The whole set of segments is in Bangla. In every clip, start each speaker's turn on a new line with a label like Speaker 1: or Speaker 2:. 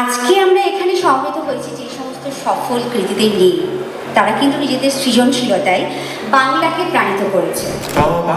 Speaker 1: আজকে আমরা এখানে সমবেত হয়েছি যে সমস্ত সফল কৃতিদের নিয়ে। তারা কিন্তু নিজেদের সৃজনশীলতায় বাংলাকে প্রাণিত করেছে।
Speaker 2: तौबा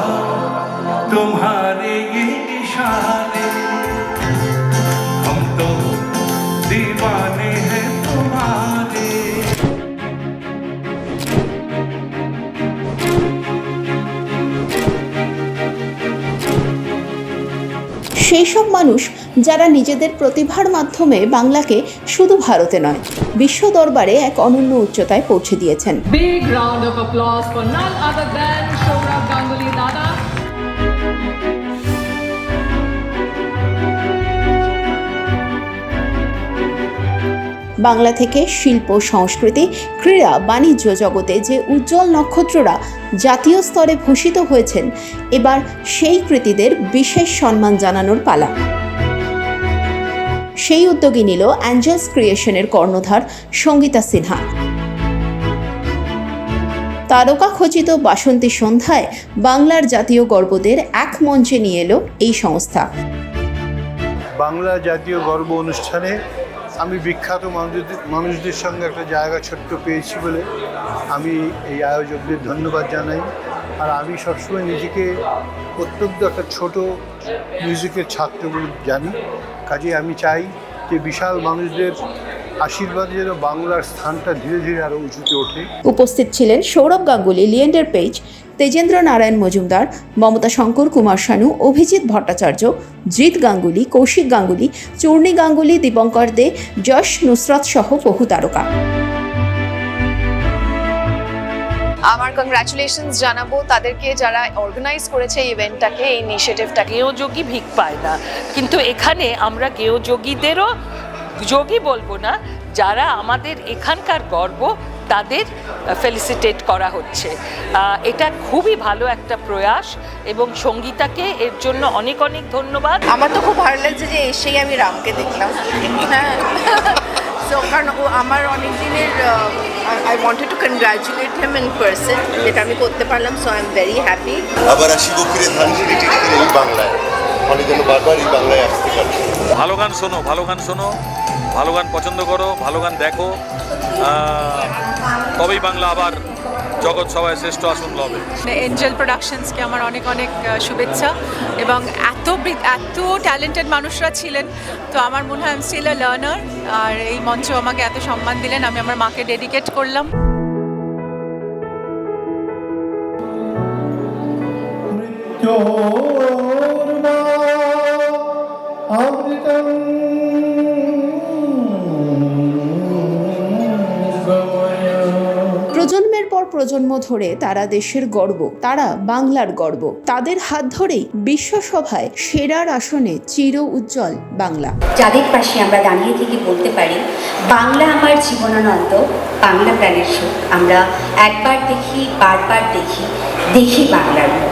Speaker 3: সেই সব মানুষ যারা নিজেদের প্রতিভার মাধ্যমে বাংলাকে শুধু ভারতে নয়, বিশ্ব দরবারে এক অনন্য উচ্চতায় পৌঁছে দিয়েছেন. বাংলা থেকে শিল্প, সংস্কৃতি, ক্রীড়া, বাণিজ্য জগতে যে উজ্জ্বল নক্ষত্ররা জাতীয় স্তরে ভূষিত হয়েছেন, এবার সেই কৃতিদের বিশেষ সম্মান জানানোর পালা। সেই উদ্যোগী নিল অ্যাঞ্জেলস ক্রিয়েশনের কর্ণধার সঙ্গীতা সিনহা। তারকা খচিত বাসন্তী সন্ধ্যায় বাংলার জাতীয় গর্বদের এক মঞ্চে নিয়ে এলো এই সংস্থা।
Speaker 4: বাংলা জাতীয় গর্ব অনুষ্ঠানে আমি বিখ্যাত মানুষদের মানুষদের সঙ্গে একটা জায়গা ছোট্ট পেয়েছি বলে আমি এই আয়োজকদের ধন্যবাদ জানাই। আর আমি সবসময় নিজেকে অত্যন্ত একটা ছোট মিউজিকের ছাত্র বলে জানি। কাজে আমি চাই যে বিশাল মানুষদের আশীর্বাদে যেন বাংলার স্থানটা ধীরে ধীরে আরও উঁচুতে ওঠে।
Speaker 3: উপস্থিত ছিলেন সৌরভ গাঙ্গুলি লিয়েন্ডার পেজ তেজেন্দ্র নারায়ণ মজুমদার মমতা শঙ্কর কুমার শানু অভিজিৎ ভট্টাচার্য জিৎ গাঙ্গুলি কৌশিক গাঙ্গুলি চূর্ণী গাঙ্গুলি দীপঙ্কর দে যশ নুসরত সহ বহু তারকা।
Speaker 5: আমার কংগ্রাচুলেশনস জানাব তাদেরকে যারা অর্গানাইজ করেছে এই ইভেন্টটাকে এই ইনিশিয়েটিভটাকে
Speaker 6: গেয়যোগী ভিক পায় না। কিন্তু এখানে আমরা গেয়যোগীদেরও যোগী বলব না যারা আমাদের এখানকার গর্ব তাদের ফেলিসিটেট করা হচ্ছে। এটা খুবই ভালো একটা প্রয়াস এবং সঙ্গীতাকে এর জন্য অনেক অনেক ধন্যবাদ।
Speaker 7: আমার তো খুব ভালো লাগছে যে এসেই আমি রামকে দেখলাম। হ্যাঁ। কারণ ও আমার অনেক দিনের I wanted to congratulate him in person যেটা আমি করতে পারলাম so I am very happy
Speaker 8: আবার আসি ফিরে ধানসিঁড়ি টিকিটের এই বাংলায়। যেন বারবার এই বাংলায় আসতে পারি
Speaker 9: ভালো গান শোনো ভালো গান শোনো। ভালো গান পছন্দ করো ভালো গান দেখো। তবেই বাংলা আবার জগৎ সবাই শ্রেষ্ঠ আসন লবে।
Speaker 10: এঞ্জেল প্রোডাকশনসকে আমার অনেক অনেক শুভেচ্ছা এবং এত বৃ- এত ট্যালেন্টেড মানুষরা ছিলেন তো আমার মনে হয় স্টিল আ লার্নার আর এই মঞ্চ আমাকে এত সম্মান দিলেন আমি আমার মাকে ডেডিকেট করলাম।
Speaker 3: প্রজন্মের পর প্রজন্ম ধরে তারা দেশের গর্ব, তারা বাংলার গর্ব। তাদের হাত ধরেই বিশ্বসভায় সেরার আসনে চির উজ্জ্বল বাংলা।
Speaker 1: যাদের পাশে আমরা দাঁড়িয়ে থেকে বলতে পারি, বাংলা আমার জীবনানন্দ, বাংলা প্রাণের সুখ। আমরা একবার দেখি, বারবার দেখি দেখি বাংলার মুখ।